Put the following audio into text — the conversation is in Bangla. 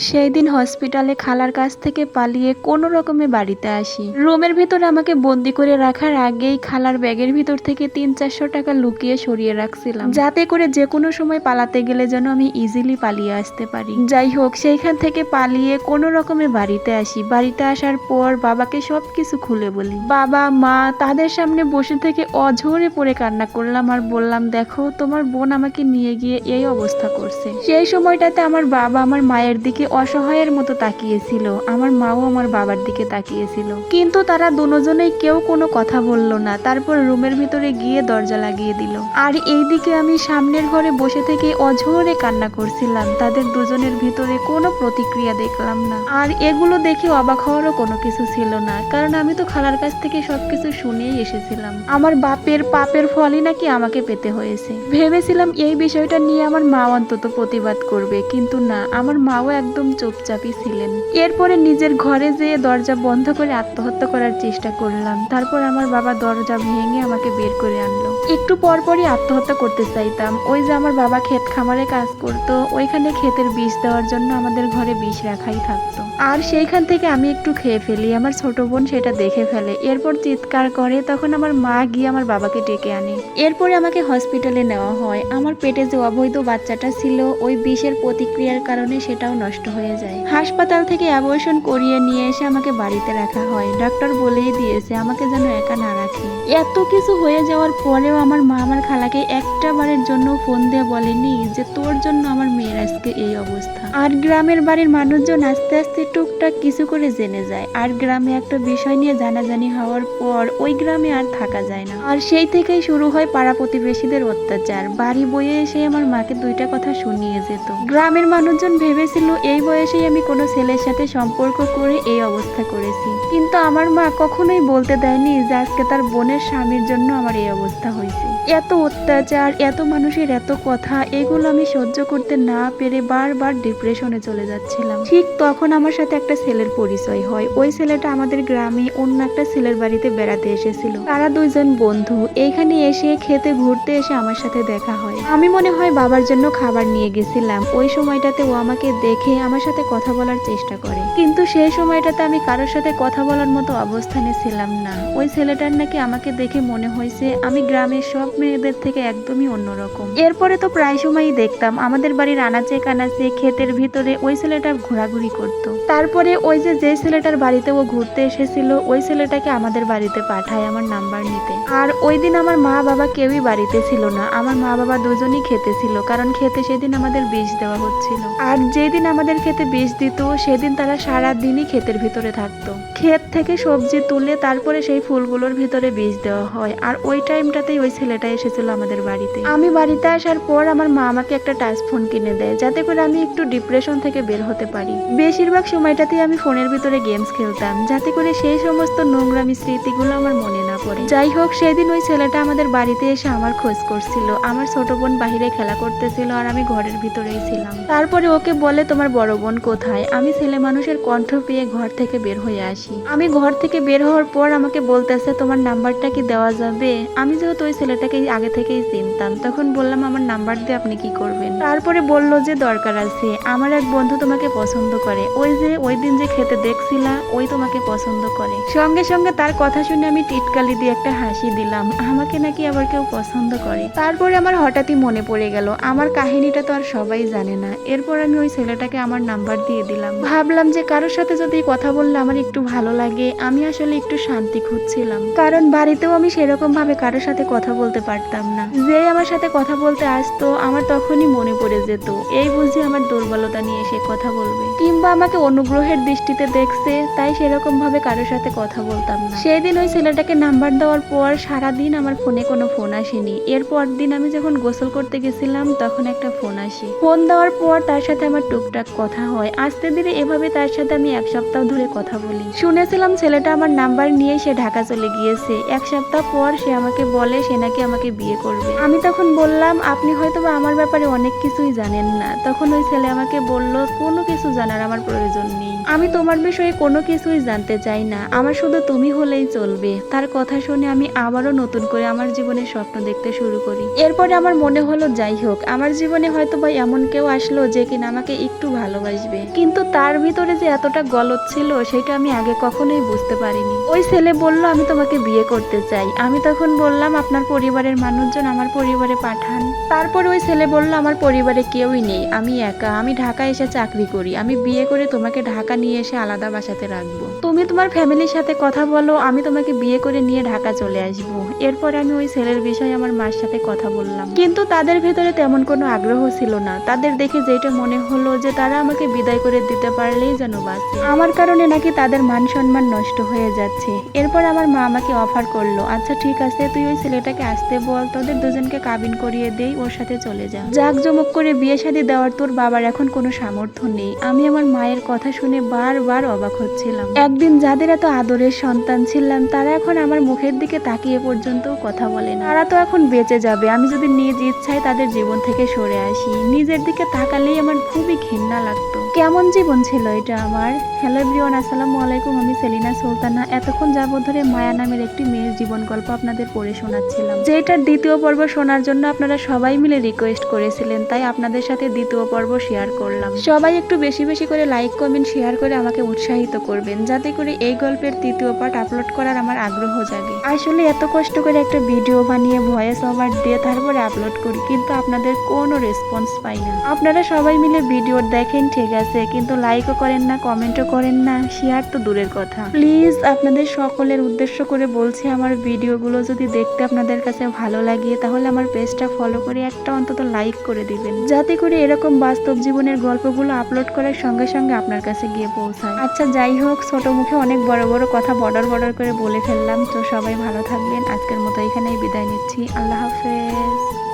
সেই দিন হসপিটালে খালার কাছ থেকে পালিয়ে কোনো রকমে বাড়িতে আসি। রুমের ভিতরে আমাকে বন্দি করে রাখার আগেই খালার ব্যাগের ভিতর থেকে তিন চারশো টাকা লুকিয়ে সরিয়ে রাখছিলাম। যাতে করে যে কোনো সময় পালাতে গেলে যেন আমি ইজিলি পালিয়ে আসতে পারি। যাই হোক, সেইখান থেকে পালিয়ে কোনো রকমে বাড়িতে আসি। বাড়িতে আসার পর বাবাকে সব কিছু খুলে বলি। বাবা, মা তাদের সামনে বসে থেকে অঝরে পড়ে কান্না করলাম আর বললাম, দেখো, তোমার বোন আমাকে নিয়ে গিয়ে এই অবস্থা করছে। সেই সময়টাতে আমার বাবা আমার মায়ের দিকে অসহায়ের মতো তাকিয়েছিল। আমার মাও আমার বাবার দিকে তাকিয়েছিল। কিন্তু তারা দুজনেই কেউ কোনো কথা বলল না। তারপর রুমের ভিতরে গিয়ে দরজা লাগিয়ে দিল। আর এইদিকে আমি সামনের ঘরে বসে থেকে অঝরে কান্না করছিলাম। তাদের দুজনের ভিতরে কোনো প্রতিক্রিয়া দেখলাম না। আর এগুলো দেখে অবাক হওয়ারও কোনো কিছু ছিল না। কারণ আমি তো খালার কাছ থেকে সবকিছু শুনেই এসেছিলাম। আমার বাপের পাপের ফলই নাকি আমাকে পেতে হয়েছে। ভেবেছিলাম এই বিষয়টা নিয়ে আমার মা অন্তত প্রতিবাদ করবে। কিন্তু না, আমার মাও একদম চুপচাপই ছিলেন। এরপরে নিজের ঘরে যেয়ে দরজা বন্ধ করে আত্মহত্যা করার চেষ্টা করলাম। তারপর আমার বাবা দরজা ভেঙে আমাকে বের করে আনলো। একটু পরপরই আত্মহত্যা করতে চাইতাম। ওই যে আমার বাবা ক্ষেত খামারে কাজ করতো, ওইখানে ক্ষেতের বিষ দেওয়ার জন্য আমাদের ঘরে বিষ রাখাই থাকতো। আর সেইখান থেকে আমি একটু খেয়ে ফেলি, আমার ছোট বোন সেটা দেখে ফেলে। এরপর চিৎকার করে, তখন আমার মা গিয়ে আমার বাবাকে ডেকে আনে। এরপরে আমাকে হসপিটালে নেওয়া হয়। আমার পেটে যে অবৈধ বাচ্চাটা ছিল, ওই বিষের প্রতিক্রিয়ার কারণে সেটাও নষ্ট হয়ে যায়। হাসপাতাল থেকে অ্যাবর্শন করিয়ে নিয়ে এসে আমাকে বাড়িতে রাখা হয়। ডাক্তার বলেই দিয়েছে, আমাকে যেন একা না রাখে। এত কিছু হয়ে যাওয়ার পরেও আমার মা আমার খালাকে একটা বারের জন্য ফোন দিয়ে বলেনি যে, তোর জন্য আমার মেয়ের আজকে এই অবস্থা। আর গ্রামের বাড়ির মানুষজন আস্তে আস্তে টুকটাক কিছু করে জেনে যায়। আর গ্রামে একটা বিষয় নিয়ে জানাজানি হওয়ার পর ওই গ্রামে আর থাকা যায় না। আর সেই থেকেই শুরু হয় পাড়া প্রতিবেশীদের অত্যাচার। বাড়ি বয়ে এসে আমার মাকে দুইটা কথা শুনিয়ে যেত। গ্রামের মানুষজন ভেবেছিল, এই বয়সেই আমি কোনো ছেলের সাথে সম্পর্ক করে এই অবস্থা করেছি। কিন্তু আমার মা কখনোই বলতে দেয়নি যে আজকে তার বোনের স্বামীর জন্য আমার এই অবস্থা হয়েছে। এত অত্যাচার, এত মানুষের এত কথা, এগুলো আমি সহ্য করতে না পেরে বারবার ডিপ্রেশনে চলে যাচ্ছিলাম। ঠিক তখন আমার সাথে একটা ছেলের পরিচয় হয়। ওই ছেলেটা আমাদের গ্রামে অন্য একটা ছেলের বাড়িতে বেড়াতে এসেছিল। তারা দুইজন বন্ধু। এইখানে এসে খেতে ঘুরতে এসে আমার সাথে দেখা হয়। আমি মনে হয় বাবার জন্য খাবার নিয়ে গেছিলাম। ওই সময়টাতে ও আমাকে দেখে আমার সাথে কথা বলার চেষ্টা করে। কিন্তু সেই সময়টাতে আমি কারোর সাথে কথা বলার মতো অবস্থানে ছিলাম না। ওই ছেলেটার নাকি আমাকে দেখে মনে হয়েছে, আমি গ্রামের সব মেয়েদের থেকে একদমই অন্যরকম। এরপরে তো প্রায় সময়ই দেখতাম আমাদের বাড়ির আনাচে কানাচে ক্ষেতের ভিতরে ওই ছেলেটা ঘোরাঘুরি করত। তারপরে ওই যে যে ছেলেটার বাড়িতে ও ঘুরতে এসেছিল, ওই ছেলেটাকে আমাদের বাড়িতে পাঠায় আমার নাম্বার নিতে। আর ওই দিন আমার মা বাবা কেউই বাড়িতে ছিল না, আমার মা বাবা দুজনই খেতে ছিল, কারণ খেতে সেদিন আমাদের বিষ দেওয়া হচ্ছিল। আর যেদিন আমাদের খেতে বিষ দিত, সেদিন তারা সারা দিনই ক্ষেতের ভিতরে থাকতো। ক্ষেত থেকে সবজি তুলে তারপরে সেই ফুলগুলোর ভিতরে বীজ দেওয়া হয়, আর ওই টাইমটাতেই ওই ছেলেটা এসেছিল আমাদের বাড়িতে। আমি বাড়িতে আসার পর আমার মা আমাকে একটা টাচ ফোন কিনে দেয়, যাতে করে আমি একটু ডিপ্রেশন থেকে বের হতে পারি। বেশিরভাগ সময়টাতেই আমি ফোনের ভিতরে গেমস খেলতাম, যাতে করে সেই সমস্ত নোংরামি স্মৃতিগুলো আমার মনে না পড়ে। যাই হোক, সেদিন ওই ছেলেটা আমাদের বাড়িতে এসে আমার খোঁজ করছিল। আমার ছোট বোন বাহিরে খেলা করতেছিল আর আমি ঘরের ভিতরেই ছিলাম। তারপরে ওকে বলে, তোমার বড় বোন কোথায়? আমি ছেলে মানুষের কণ্ঠ পেয়ে ঘর থেকে বের হয়ে আসি। আমি ঘর থেকে বের হওয়ার পর আমাকে বলতেছে, তোমার নাম্বারটা কি দেওয়া যাবে? আমি যেহেতু ওই ছেলেটাকে আগে থেকেই চিনতাম। তখন বললাম, আমার নাম্বার দিয়ে আপনি কি করবেন? তারপরে বলল যে, দরকার আছে। আমার এক বন্ধু তোমাকে পছন্দ করে। ওই যে, ওই দিন যে খেতে দেখছিলা, ওই তোমাকে পছন্দ করে। সঙ্গে সঙ্গে তার কথা শুনে আমি টিটকালি দিয়ে একটা হাসি দিলাম। আমাকে নাকি আবার কেউ পছন্দ করে? তারপরে আমার হঠাৎই মনে পড়ে গেল, আমার কাহিনীটা তো আর সবাই জানে না। এরপর আমি ওই ছেলেটাকে আমার নাম্বার দিয়ে দিলাম। ভাবলাম যে, কারোর সাথে যদি কথা বললে আমার একটু ভালো লাগে। আমি আসলে একটু শান্তি খুঁজছিলাম। কারণ বাড়িতেও আমি সেরকম ভাবে কারোর সাথে কথা বলতে পারতাম না। যে আমার সাথে কথা বলতে আসতো, আমার তখনই মনে পড়ে যেত, এই বুঝি আমার দুর্বলতা নিয়ে সে কথা বলবে। কিংবা আমাকে অনুগ্রহের দৃষ্টিতে দেখছে, তাই সেরকম ভাবে কারোর সাথে কথা বলতাম না। সেই দিন ওই ছেলেটাকে নাম্বার দেওয়ার পর সারা দিন আমার ফোনে কোনো ফোন আসেনি। এরপর দিন আমি যখন গোসল করতে গেছিলাম, তখন একটা ফোন আসে। ফোন দেওয়ার পর তার সাথে আমার টুকটাক কথা হয়। আস্তে ধীরে এভাবে তার সাথে আমি এক সপ্তাহ ধরে কথা বলি। শুনেছিলাম ছেলেটা আমার নাম্বার নিয়ে সে ঢাকা চলে গিয়েছে। এক সপ্তাহ পর সে আমাকে বলে, সে নাকি আমাকে বিয়ে করবে। আমি তখন বললাম, আপনি হয়তো আমার ব্যাপারে অনেক কিছুই জানেন না। তখন ওই ছেলে আমাকে বলল, কোনো কিছু জানার আমার প্রয়োজন নেই। আমি তোমার বিষয়ে কোনো কিছুই জানতে চাই না। আমার শুধু তুমি হলেই চলবে। তার কথা শুনে আমি আবারও নতুন করে আমার জীবনের স্বপ্ন দেখতে শুরু করি। এরপরে আমার মনে হলো, যাই হোক, আমার জীবনে হয়তো বা এমন কেউ আসলো যে কিনা আমাকে একটু ভালোবাসবে। কিন্তু তার ভিতরে যে এতটা গলত ছিল, সেটা আমি আগে কখনোই বুঝতে পারিনি। ওই ছেলে বলল, আমি তোমাকে বিয়ে করতে চাই। আমি তখন বললাম, আপনার পরিবারের মানুষজন আমার পরিবারে পাঠান। তারপর ওই ছেলে বলল, আমার পরিবারে কেউই নেই। আমি একা। আমি ঢাকায় এসে চাকরি করি। আমি বিয়ে করে তোমাকে ঢাকা নিয়ে এসে আলাদা বাসাতে রাখব। তুমি তোমার ফ্যামিলির সাথে কথা বলো। আমি তোমাকে বিয়ে করে নিয়ে ঢাকা চলে আসব। এরপর আমি ওই ছেলের বিষয়ে আমার মার সাথে কথা বললাম। কিন্তু তাদের ভেতরে তেমন কোনো আগ্রহ ছিল না। তাদের দেখে যেটা মনে হলো যে তারা আমাকে বিদায় করে দিতে পারলেই যেন বাঁচে। আমার কারণে নাকি তাদের মান সম্মান নষ্ট হয়ে যাচ্ছে। এরপর আমার মা আমাকে অফার করল আচ্ছা ঠিক আছে, তুই ওই ছেলেটাকে আসতে বল, তোদের দুজনকে কাবিন করিয়ে দেই, ওর সাথে চলে যা। জাক জমক করে বিয়ে শাদী দেওয়ার তোর বাবার এখন কোনো সামর্থ্য নেই। আমি আমার মায়ের কথা শুনে বারবার অবাক হচ্ছিলাম। একদিন যাদের এত আদরের সন্তান ছিলাম, তারা এখন আমার মুখের দিকে তাকিয়ে পর্যন্ত কথা বলে না। তারা তো এখন বেঁচে যাবে। আমি যদি নিজ ইচ্ছায় তাদের জীবন থেকে সরে আসি, নিজের দিকে তাকালেই আমার খুবই ঘৃণা লাগতো। কেমন জীবন ছিল এটা আমার? হ্যালো এভরিওয়ান আসসালামু আলাইকুম। আমি সেলিনা সুলতানা। এতক্ষণ যাবত ধরে মায়া নামের একটি মেয়ের জীবন গল্প আপনাদের পড়ে শোনাচ্ছিলাম। যেটার দ্বিতীয় পর্ব শোনার জন্য আপনারা সবাই মিলে রিকোয়েস্ট করেছিলেন, তাই আপনাদের সাথে দ্বিতীয় পর্ব শেয়ার করলাম। সবাই একটু বেশি বেশি করে লাইক কমেন্ট শেয়ার করে আমাকে উৎসাহিত করবেন, যাতে করে এই গল্পের তৃতীয় পার্ট আপলোড করার আমার আগ্রহ জাগে। আসলে এত কষ্ট করে একটা ভিডিও বানিয়ে ভয়েস ওভার দিয়ে তারপরে আপলোড করি, কিন্তু আপনাদের কোনো রেসপন্স পাই না। আপনারা সবাই মিলে ভিডিও দেখেন, ঠিক আছে কিন্তু লাইকও করেন না কমেন্টও করেন না শেয়ার তো দূরের কথা। প্লিজ আপনাদের সকলের উদ্দেশ্য করে বলছি, আমার ভিডিওগুলো যদি দেখতে আপনাদের কাছে ভালো লাগে, তাহলে আমার পেজটা ফলো করে একটা অন্তত লাইক করে দিবেন। যাতে করে এরকম বাস্তব জীবনের গল্পগুলো আপলোড করার সঙ্গে সঙ্গে আপনার কাছে গিয়ে পৌঁছায়। আচ্ছা যাই হোক, ছোট মুখে অনেক বড় বড় কথা বর্ডার বর্ডার করে বলে ফেললাম। তো সবাই ভালো থাকবেন। আজকের মতো এখানেই বিদায় নিচ্ছি। আল্লাহ হাফেজ।